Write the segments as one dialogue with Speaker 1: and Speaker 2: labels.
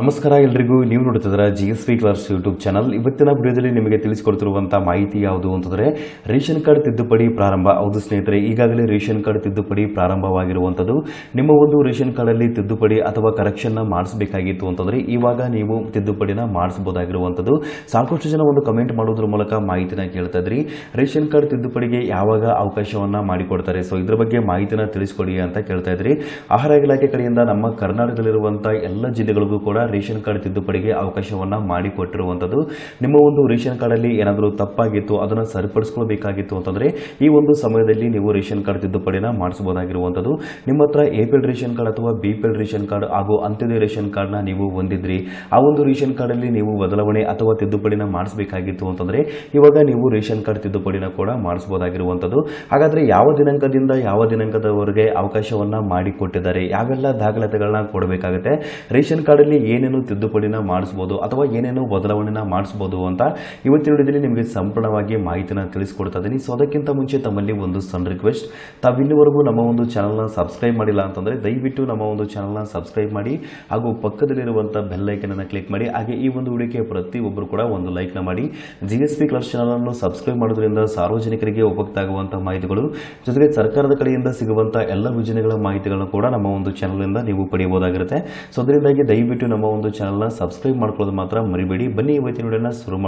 Speaker 1: ನಮಸ್ಕಾರ ಎಲ್ರಿಗೂ. ನೀವು ನೋಡ್ತಿದ್ದೀರಾ G S P class YouTube channel ಇವತ್ತಿನ ವಿಡಿಯೋದಲ್ಲಿ ನಿಮಗೆ ತಿಳಿಸಿಕೊಡ್ತಿರುವಂಥ ಮಾಹಿತಿ ಯಾವುದು ಅಂತಂದರೆ, ರೇಷನ್ ಕಾರ್ಡ್ ತಿದ್ದುಪಡಿ ಪ್ರಾರಂಭ. ಹೌದು ಸ್ನೇಹಿತರೆ, ಈಗಾಗಲೇ ರೇಷನ್ ಕಾರ್ಡ್ ತಿದ್ದುಪಡಿ ಪ್ರಾರಂಭವಾಗಿರುವಂಥದ್ದು ನಿಮ್ಮ ಒಂದು ರೇಷನ್ ಕಾರ್ಡಲ್ಲಿ ತಿದ್ದುಪಡಿ ಅಥವಾ ಕರೆಕ್ಷನ್ನ ಮಾಡಿಸಬೇಕಾಗಿತ್ತು ಅಂತಂದರೆ, ಇವಾಗ ನೀವು ತಿದ್ದುಪಡಿನ ಮಾಡಿಸಬಹುದಾಗಿರುವಂಥದ್ದು ಸಾಕಷ್ಟು ಜನ ಒಂದು ಕಮೆಂಟ್ ಮಾಡೋದ್ರ ಮೂಲಕ ಮಾಹಿತಿನ ಕೇಳ್ತಾ ಇದ್ರಿ. ರೇಷನ್ ಕಾರ್ಡ್ ತಿದ್ದುಪಡಿಗೆ ಯಾವಾಗ ಅವಕಾಶವನ್ನ ಮಾಡಿಕೊಡ್ತಾರೆ? ಸೊ ಇದ್ರ ಬಗ್ಗೆ ಮಾಹಿತಿನ ತಿಳಿಸ್ಕೊಡಿ ಅಂತ ಕೇಳ್ತಾ ಇದ್ರಿ. ಆಹಾರ ಇಲಾಖೆ ಕಡೆಯಿಂದ ನಮ್ಮ ಕರ್ನಾಟಕದಲ್ಲಿರುವಂಥ ಎಲ್ಲ ಜಿಲ್ಲೆಗಳಿಗೂ ಕೂಡ ರೇಷನ್ ಕಾರ್ಡ್ ತಿದ್ದುಪಡಿಗೆ ಅವಕಾಶವನ್ನ ಮಾಡಿಕೊಟ್ಟಿರುವಂಥದ್ದು ನಿಮ್ಮ ಒಂದು ರೇಷನ್ ಕಾರ್ಡಲ್ಲಿ ಏನಾದರೂ ತಪ್ಪಾಗಿತ್ತು, ಅದನ್ನು ಸರಿಪಡಿಸ್ಕೊಳ್ಬೇಕಾಗಿತ್ತು ಅಂತಂದ್ರೆ ಈ ಒಂದು ಸಮಯದಲ್ಲಿ ನೀವು ರೇಷನ್ ಕಾರ್ಡ್ ತಿದ್ದುಪಡಿನ ಮಾಡಿಸಬಹುದಾಗಿರುವಂತದ್ದು. ನಿಮ್ಮ ಹತ್ರ A P L ration card ಅಥವಾ B P L ration card ಹಾಗೂ ಅಂತ್ಯದ ರೇಷನ್ ಕಾರ್ಡ್ನ ನೀವು ಹೊಂದಿದ್ರಿ. ಆ ಒಂದು ರೇಷನ್ ಕಾರ್ಡಲ್ಲಿ ನೀವು ಬದಲಾವಣೆ ಅಥವಾ ತಿದ್ದುಪಡಿನ ಮಾಡಿಸಬೇಕಾಗಿತ್ತು ಅಂತಂದ್ರೆ ಇವಾಗ ನೀವು ರೇಷನ್ ಕಾರ್ಡ್ ತಿದ್ದುಪಡಿನ ಕೂಡ ಮಾಡಿಸಬಹುದಾಗಿರುವಂತದ್ದು. ಹಾಗಾದ್ರೆ ಯಾವ ದಿನಾಂಕದಿಂದ ಯಾವ ದಿನಾಂಕದವರೆಗೆ ಅವಕಾಶವನ್ನ ಮಾಡಿಕೊಟ್ಟಿದ್ದಾರೆ? ಯಾವೆಲ್ಲ ದಾಖಲಾತಿಗಳನ್ನ ಕೊಡಬೇಕಾಗುತ್ತೆ? ರೇಷನ್ ಕಾರ್ಡಲ್ಲಿ ಏನೇನು ತಿದ್ದುಪಡಿನ ಮಾಡಿಸ್ಬೋದು ಅಥವಾ ಏನೇನು ಬದಲಾವಣೆನ ಮಾಡಿಸ್ಬೋದು ಅಂತ ಇವತ್ತಿನ ವಿಡಿಯೋದಲ್ಲಿ ನಿಮಗೆ ಸಂಪೂರ್ಣವಾಗಿ ಮಾಹಿತಿನ ತಿಳಿಸ್ಕೊಡ್ತಾ ಇದ್ದೀನಿ. ಸೊ ಅದಕ್ಕಿಂತ ಮುಂಚೆ ತಮ್ಮಲ್ಲಿ ಒಂದು ಸಣ್ಣ ರಿಕ್ವೆಸ್ಟ್ ತಾವಿಲ್ಲಿವರೆಗೂ ನಮ್ಮ ಒಂದು ಚಾನಲ್ನ ಸಬ್ಸ್ಕ್ರೈಬ್ ಮಾಡಿಲ್ಲ ಅಂತಂದರೆ ದಯವಿಟ್ಟು ನಮ್ಮ ಒಂದು ಚಾನಲ್ನ ಸಬ್ಸ್ಕ್ರೈಬ್ ಮಾಡಿ ಹಾಗೂ ಪಕ್ಕದಲ್ಲಿರುವಂಥ ಬೆಲ್ಲೈಕನನ್ನು ಕ್ಲಿಕ್ ಮಾಡಿ. ಹಾಗೆ ಈ ಒಂದು ವಿಡಿಯೋಕ್ಕೆ ಪ್ರತಿಯೊಬ್ಬರು ಕೂಡ ಒಂದು ಲೈಕ್ನ ಮಾಡಿ. ಜಿ ಎಸ್ ಪಿ ಕ್ಲಸ್ ಚಾನಲನ್ನು ಸಬ್ಸ್ಕ್ರೈಬ್ ಮಾಡೋದ್ರಿಂದ ಸಾರ್ವಜನಿಕರಿಗೆ ಉಪಯುಕ್ತ ಆಗುವಂಥ ಮಾಹಿತಿಗಳು, ಜೊತೆಗೆ ಸರ್ಕಾರದ ಕಡೆಯಿಂದ ಸಿಗುವಂಥ ಎಲ್ಲ ಯೋಜನೆಗಳ ಮಾಹಿತಿಗಳನ್ನು ಕೂಡ ನಮ್ಮ ಒಂದು ಚಾನಲಿಂದ ನೀವು ಪಡೆಯಬಹುದಾಗಿರುತ್ತೆ. ಸೊ ಅದರಿಂದಾಗಿ ದಯವಿಟ್ಟು ಒಂದು ಚಾನಲ್ನ ಸಬ್ಸ್ಕ್ರೈಬ್ ಮಾಡ್ಕೊಳ್ಳೋದು ಮಾತ್ರ ಮರಿಬೇಡಿ. ಬನ್ನಿ, ಇವತ್ತಿನ ವಿಡಿಯೋನ ಶುರು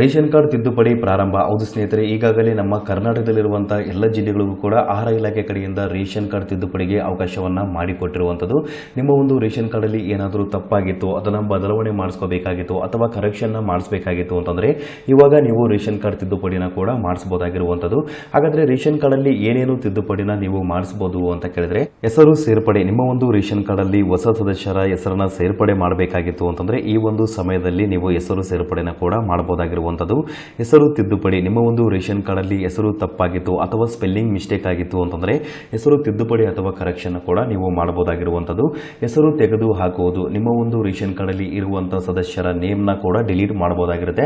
Speaker 1: ರೇಷನ್ ಕಾರ್ಡ್ ತಿದ್ದುಪಡಿ ಪ್ರಾರಂಭ. ಹೌದು ಸ್ನೇಹಿತರೆ, ಈಗಾಗಲೇ ನಮ್ಮ ಕರ್ನಾಟಕದಲ್ಲಿರುವಂತಹ ಎಲ್ಲ ಜಿಲ್ಲೆಗಳಿಗೂ ಕೂಡ ಆಹಾರ ಇಲಾಖೆ ಕಡೆಯಿಂದ ರೇಷನ್ ಕಾರ್ಡ್ ತಿದ್ದುಪಡಿಗೆ ಅವಕಾಶವನ್ನ ಮಾಡಿಕೊಟ್ಟಿರುವಂಥದ್ದು. ನಿಮ್ಮ ಒಂದು ರೇಷನ್ ಕಾರ್ಡಲ್ಲಿ ಏನಾದರೂ ತಪ್ಪಾಗಿತ್ತು, ಅದನ್ನು ಬದಲಾವಣೆ ಮಾಡಿಸ್ಕೋಬೇಕಾಗಿತ್ತು, ಅಥವಾ ಕರೆಕ್ಷನ್ನ ಮಾಡಿಸ್ಬೇಕಾಗಿತ್ತು ಅಂತಂದ್ರೆ, ಇವಾಗ ನೀವು ರೇಷನ್ ಕಾರ್ಡ್ ತಿದ್ದುಪಡಿನ ಕೂಡ ಮಾಡಿಸಬಹುದಾಗಿರುವಂಥದ್ದು ಹಾಗಾದ್ರೆ ರೇಷನ್ ಕಾರ್ಡಲ್ಲಿ ಏನೇನು ತಿದ್ದುಪಡಿನ ನೀವು ಮಾಡಿಸಬಹುದು ಅಂತ ಕೇಳಿದ್ರೆ, ಹೆಸರು ಸೇರ್ಪಡೆ. ನಿಮ್ಮ ಒಂದು ರೇಷನ್ ಕಾರ್ಡಲ್ಲಿ ಹೊಸ ಸದಸ್ಯರ ಹೆಸರನ್ನ ಸೇರ್ಪಡೆ ಮಾಡಬೇಕಾಗಿತ್ತು ಅಂತಂದರೆ ಈ ಒಂದು ಸಮಯದಲ್ಲಿ ನೀವು ಹೆಸರು ಸೇರ್ಪಡೆನ ಕೂಡ ಮಾಡಬಹುದಾಗಿರುವಂಥದ್ದು ಹೆಸರು ತಿದ್ದುಪಡಿ, ನಿಮ್ಮ ಒಂದು ರೇಷನ್ ಕಾರ್ಡಲ್ಲಿ ಹೆಸರು ತಪ್ಪಾಗಿತ್ತು ಅಥವಾ ಸ್ಪೆಲ್ಲಿಂಗ್ ಮಿಸ್ಟೇಕ್ ಆಗಿತ್ತು ಅಂತಂದರೆ ಹೆಸರು ತಿದ್ದುಪಡಿ ಅಥವಾ ಕರೆಕ್ಷನ್ ಕೂಡ ನೀವು ಮಾಡಬಹುದಾಗಿರುವಂಥದ್ದು ಹೆಸರು ತೆಗೆದು ಹಾಕುವುದು, ನಿಮ್ಮ ಒಂದು ರೇಷನ್ ಕಾರ್ಡಲ್ಲಿ ಇರುವಂಥ ಸದಸ್ಯರ ನೇಮ್ನ ಕೂಡ ಡಿಲೀಟ್ ಮಾಡಬಹುದಾಗಿರುತ್ತೆ.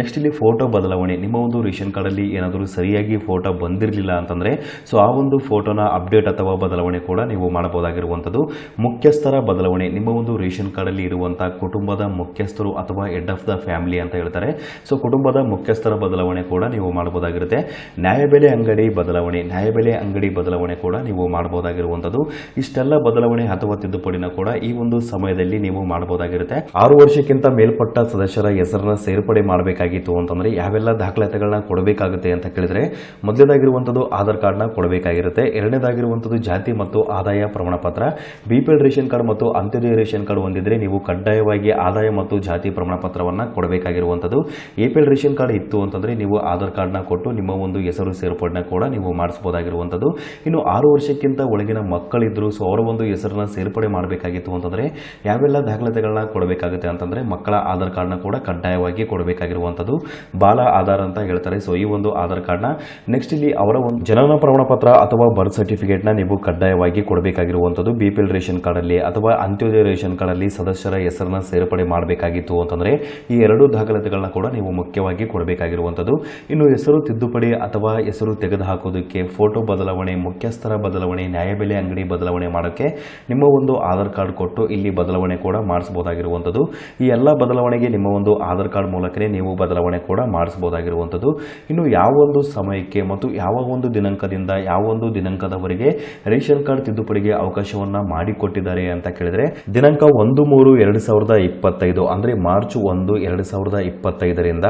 Speaker 1: ನೆಕ್ಸ್ಟ್ ಇಲ್ಲಿ ಫೋಟೋ ಬದಲಾವಣೆ, ನಿಮ್ಮ ಒಂದು ರೇಷನ್ ಕಾರ್ಡಲ್ಲಿ ಏನಾದರೂ ಸರಿಯಾಗಿ ಫೋಟೋ ಬಂದಿರಲಿಲ್ಲ ಅಂತಂದರೆ ಸೊ ಆ ಒಂದು ಫೋಟೋನ ಅಪ್ಡೇಟ್ ಅಥವಾ ಬದಲಾವಣೆ ಕೂಡ ನೀವು ಮಾಡಬಹುದಾಗಿರುವಂಥದ್ದು ಮುಖ್ಯಸ್ಥರ ಬದಲಾವಣೆ, ನಿಮ್ಮ ಒಂದು ರೇಷನ್ ಕಾರ್ಡಲ್ಲಿ ಇರುವಂಥ ಕುಟುಂಬದ ಮುಖ್ಯಸ್ಥರು ಅಥವಾ ಹೆಡ್ ಆಫ್ ದ ಫ್ಯಾಮಿಲಿ ಅಂತ ಹೇಳ್ತಾರೆ. ಸೊ ಕುಟುಂಬದ ಮುಖ್ಯಸ್ಥರ ಬದಲಾವಣೆ ಕೂಡ ನೀವು ಮಾಡಬಹುದಾಗಿರುತ್ತೆ ನ್ಯಾಯಬೆಲೆ ಅಂಗಡಿ ಬದಲಾವಣೆ ನ್ಯಾಯಬೆಲೆ ಅಂಗಡಿ ಬದಲಾವಣೆ ಕೂಡ ನೀವು ಮಾಡಬಹುದಾಗಿರುವಂಥದ್ದು ಇಷ್ಟೆಲ್ಲ ಬದಲಾವಣೆ ಅಥವಾ ತಿದ್ದುಪಡಿನ ಕೂಡ ಈ ಒಂದು ಸಮಯದಲ್ಲಿ ನೀವು ಮಾಡಬಹುದಾಗಿರುತ್ತೆ ಆರು ವರ್ಷಕ್ಕಿಂತ ಮೇಲ್ಪಟ್ಟ ಸದಸ್ಯರ ಹೆಸರನ್ನ ಸೇರ್ಪಡೆ ಮಾಡಬೇಕಾಗಿತ್ತು ಅಂತಂದ್ರೆ ಯಾವೆಲ್ಲ ದಾಖಲಾತಿಗಳನ್ನ ಕೊಡಬೇಕಾಗುತ್ತೆ ಅಂತ ಕೇಳಿದ್ರೆ ಮೊದಲೇದಾಗಿರುವಂಥದ್ದು ಆಧಾರ್ ಕಾರ್ಡ್ನ ಕೊಡಬೇಕಾಗಿರುತ್ತೆ. ಎರಡನೇದಾಗಿರುವಂಥದ್ದು ಜಾತಿ ಮತ್ತು ಆದಾಯ ಪ್ರಮಾಣ ಪತ್ರ ಬಿ ರೇಷನ್ ಕಾರ್ಡ್ ಮತ್ತು ಅಂತ್ಯೋದಯ ರೇಷನ್ ಕಾರ್ಡ್ ಹೊಂದಿದ್ರೆ ಕಡ್ಡಾಯವಾಗಿ ಆದಾಯ ಮತ್ತು ಜಾತಿ ಪ್ರಮಾಣ ಪತ್ರವನ್ನು ಕೊಡಬೇಕಾಗಿರುವಂಥದ್ದು. A P L ration card ಇತ್ತು ಅಂತಂದರೆ ನೀವು ಆಧಾರ್ ಕಾರ್ಡ್ನ ಕೊಟ್ಟು ನಿಮ್ಮ ಒಂದು ಹೆಸರು ಸೇರ್ಪಡೆನ ಕೂಡ ನೀವು ಮಾಡಿಸ್ಬೋದಾಗಿರುವಂಥದ್ದು ಇನ್ನು ಆರು ವರ್ಷಕ್ಕಿಂತ ಒಳಗಿನ ಮಕ್ಕಳಿದ್ರು, ಸೊ ಅವರ ಒಂದು ಹೆಸರನ್ನ ಸೇರ್ಪಡೆ ಮಾಡಬೇಕಾಗಿತ್ತು ಅಂತಂದರೆ ಯಾವೆಲ್ಲ ದಾಖಲಾತಿಗಳನ್ನ ಕೊಡಬೇಕಾಗುತ್ತೆ ಅಂತಂದರೆ ಮಕ್ಕಳ ಆಧಾರ್ ಕಾರ್ಡ್ನ ಕೂಡ ಕಡ್ಡಾಯವಾಗಿ ಕೊಡಬೇಕಾಗಿರುವಂಥದ್ದು. ಬಾಲ ಆಧಾರ್ ಅಂತ ಹೇಳ್ತಾರೆ, ಸೊ ಈ ಒಂದು ಆಧಾರ್ ಕಾರ್ಡ್ನ. ನೆಕ್ಸ್ಟ್ ಇಲ್ಲಿ ಅವರ ಒಂದು ಜನನ ಪ್ರಮಾಣ ಪತ್ರ ಅಥವಾ ಬರ್ತ್ ಸರ್ಟಿಫಿಕೇಟ್ನ ನೀವು ಕಡ್ಡಾಯವಾಗಿ ಕೊಡಬೇಕಾಗಿರುವಂಥದ್ದು. ಬಿ ಪಿ ಎಲ್ ರೇಷನ್ ಕಾರ್ಡಲ್ಲಿ ಅಥವಾ ಅಂತ್ಯೋದಯ ರೇಷನ್ ಕಾರ್ಡಲ್ಲಿ ಸದಸ್ಯರ ಹೆಸರನ್ನ ಸೇರ್ಪಡೆ ಮಾಡಬೇಕಾಗಿತ್ತು ಅಂತಂದ್ರೆ ಈ ಎರಡು ದಾಖಲಾತಿಗಳನ್ನ ಕೂಡ ನೀವು ಮುಖ್ಯವಾಗಿ ಕೊಡಬೇಕಾಗಿರುವಂತದ್ದು. ಇನ್ನು ಹೆಸರು ತಿದ್ದುಪಡಿ ಅಥವಾ ಹೆಸರು ತೆಗೆದುಹಾಕೋದಕ್ಕೆ ಫೋಟೋ ಬದಲಾವಣೆ, ಮುಖ್ಯಸ್ಥರ ಬದಲಾವಣೆ ನ್ಯಾಯಬೆಲೆ ಅಂಗಡಿ ಬದಲಾವಣೆ ಮಾಡೋಕ್ಕೆ ನಿಮ್ಮ ಒಂದು ಆಧಾರ್ ಕಾರ್ಡ್ ಕೊಟ್ಟು ಇಲ್ಲಿ ಬದಲಾವಣೆ ಕೂಡ ಮಾಡಿಸಬಹುದಾಗಿರುವಂಥದ್ದು ಈ ಎಲ್ಲ ಬದಲಾವಣೆಗೆ ನಿಮ್ಮ ಒಂದು ಆಧಾರ್ ಕಾರ್ಡ್ ಮೂಲಕನೇ ನೀವು ಬದಲಾವಣೆ ಕೂಡ ಮಾಡಿಸಬಹುದಾಗಿರುವಂಥದ್ದು ಇನ್ನು ಯಾವ ಒಂದು ಸಮಯಕ್ಕೆ ಮತ್ತು ಯಾವ ಒಂದು ದಿನಾಂಕದಿಂದ, ಯಾವ ಒಂದು ದಿನಾಂಕದವರೆಗೆ ರೇಷನ್ ಕಾರ್ಡ್ ತಿದ್ದುಪಡಿಗೆ ಅವಕಾಶವನ್ನ ಮಾಡಿಕೊಟ್ಟಿದ್ದಾರೆ ಅಂತ ಕೇಳಿದ್ರೆ ದಿನಾಂಕ ಒಂದು ಮೂರು ಎರಡು ಸಾವಿರದ ಇಪ್ಪತ್ತೈದು, ಅಂದ್ರೆ ಮಾರ್ಚ್ ಒಂದು, ಎರಡು ಸಾವಿರದ ಇಪ್ಪತ್ತೈದರಿಂದ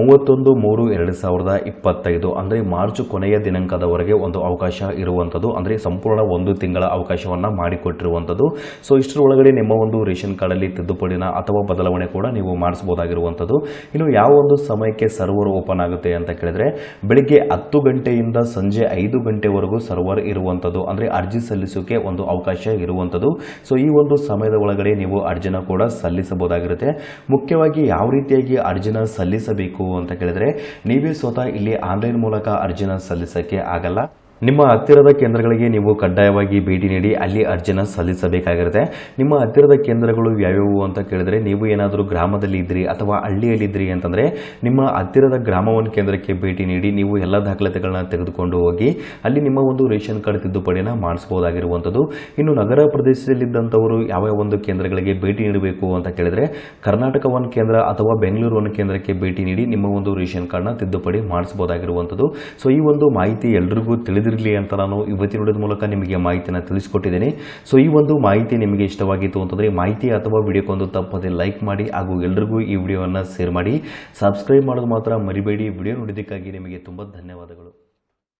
Speaker 1: ಮೂವತ್ತೊಂದು, ಮೂರು, ಎರಡು ಸಾವಿರದ ಇಪ್ಪತ್ತೈದು, ಅಂದರೆ ಮಾರ್ಚ್ ಕೊನೆಯ ದಿನಾಂಕದವರೆಗೆ ಒಂದು ಅವಕಾಶ ಇರುವಂಥದ್ದು, ಅಂದ್ರೆ ಸಂಪೂರ್ಣ ಒಂದು ತಿಂಗಳ ಅವಕಾಶವನ್ನ ಮಾಡಿಕೊಟ್ಟಿರುವಂಥದ್ದು. ಸೊ ಇಷ್ಟರ ಒಳಗಡೆ ನಿಮ್ಮ ಒಂದು ರೇಷನ್ ಕಾರ್ಡಲ್ಲಿ ತಿದ್ದುಪಡಿನ ಅಥವಾ ಬದಲಾವಣೆ ಕೂಡ ನೀವು ಮಾಡಿಸಬಹುದಾಗಿರುವಂಥದ್ದು. ಇನ್ನು ಯಾವ ಒಂದು ಸಮಯಕ್ಕೆ ಸರ್ವರ್ ಓಪನ್ ಆಗುತ್ತೆ ಅಂತ ಕೇಳಿದ್ರೆ, ಬೆಳಿಗ್ಗೆ ಹತ್ತು ಗಂಟೆಯಿಂದ ಸಂಜೆ ಐದು ಗಂಟೆವರೆಗೂ ಸರ್ವರ್ ಇರುವಂಥದ್ದು, ಅಂದರೆ ಅರ್ಜಿ ಸಲ್ಲಿಸೋಕೆ ಒಂದು ಅವಕಾಶ ಇರುವಂಥದ್ದು. ಸೊ ಈ ಒಂದು ಸಮಯದ ಒಳಗಡೆ ನೀವು ಅರ್ಜಿನ ಕೂಡ ಸಲ್ಲಿಸಬಹುದಾಗಿರುತ್ತೆ. ಮುಖ್ಯವಾಗಿ ಯಾವ ರೀತಿಯಾಗಿ ಅರ್ಜಿನ ಸಲ್ಲಿಸಬೇಕು ಅಂತ ಕೇಳಿದ್ರೆ, ನೀವೇ ಸ್ವತಃ ಇಲ್ಲಿ ಆನ್ಲೈನ್ ಮೂಲಕ ಅರ್ಜಿನ ಸಲ್ಲಿಸೋಕ್ಕೆ ಆಗಲ್ಲ. ನಿಮ್ಮ ಹತ್ತಿರದ ಕೇಂದ್ರಗಳಿಗೆ ನೀವು ಕಡ್ಡಾಯವಾಗಿ ಭೇಟಿ ನೀಡಿ ಅಲ್ಲಿ ಅರ್ಜಿನ ಸಲ್ಲಿಸಬೇಕಾಗಿರುತ್ತೆ. ನಿಮ್ಮ ಹತ್ತಿರದ ಕೇಂದ್ರಗಳು ಯಾವ್ಯಾವು ಅಂತ ಕೇಳಿದ್ರೆ ನೀವು ಏನಾದರೂ ಗ್ರಾಮದಲ್ಲಿ ಇದ್ರಿ ಅಥವಾ ಹಳ್ಳಿಯಲ್ಲಿದ್ರಿ ಅಂತಂದ್ರೆ ನಿಮ್ಮ ಹತ್ತಿರದ ಗ್ರಾಮ ಒನ್ ಕೇಂದ್ರಕ್ಕೆ ಭೇಟಿ ನೀಡಿ ನೀವು ಎಲ್ಲ ದಾಖಲಾತಿಗಳನ್ನ ತೆಗೆದುಕೊಂಡು ಹೋಗಿ ಅಲ್ಲಿ ನಿಮ್ಮ ಒಂದು ರೇಷನ್ ಕಾರ್ಡ್ ತಿದ್ದುಪಡಿನ ಮಾಡಿಸಬಹುದಾಗಿರುವಂಥದ್ದು. ಇನ್ನು ನಗರ ಪ್ರದೇಶದಲ್ಲಿದ್ದಂಥವರು ಯಾವ ಒಂದು ಕೇಂದ್ರಗಳಿಗೆ ಭೇಟಿ ನೀಡಬೇಕು ಅಂತ ಕೇಳಿದ್ರೆ ಕರ್ನಾಟಕ ಒನ್ ಕೇಂದ್ರ ಅಥವಾ ಬೆಂಗಳೂರು ಒನ್ ಕೇಂದ್ರಕ್ಕೆ ಭೇಟಿ ನೀಡಿ ನಿಮ್ಮ ಒಂದು ರೇಷನ್ ಕಾರ್ಡ್ನ ತಿದ್ದುಪಡಿ ಮಾಡಿಸಬಹುದಾಗಿರುವಂಥದ್ದು. ಸೊ, ಈ ಒಂದು ಮಾಹಿತಿ ಎಲ್ರಿಗೂ ತಿಳಿದಿರಲಿ ಅಂತ ನಾನು ಇವತ್ತಿನ ವಿಡಿಯೋದ ಮೂಲಕ ನಿಮಗೆ ಮಾಹಿತಿಯನ್ನು ತಿಳಿಸ್ಕೊಟ್ಟಿದ್ದೀನಿ. ಸೊ ಈ ಒಂದು ಮಾಹಿತಿ ನಿಮಗೆ ಇಷ್ಟವಾಗಿತ್ತು ಅಂತಂದರೆ ಮಾಹಿತಿ ಅಥವಾ ವಿಡಿಯೋಕ್ಕೊಂದು ತಪ್ಪದೆ ಲೈಕ್ ಮಾಡಿ ಹಾಗೂ ಎಲ್ರಿಗೂ ಈ ವಿಡಿಯೋವನ್ನು ಶೇರ್ ಮಾಡಿ. ಸಬ್ಸ್ಕ್ರೈಬ್ ಮಾಡೋದು ಮಾತ್ರ ಮರಿಬೇಡಿ. ವಿಡಿಯೋ ನೋಡಿದ್ದಕ್ಕಾಗಿ ನಿಮಗೆ ತುಂಬ ಧನ್ಯವಾದಗಳು.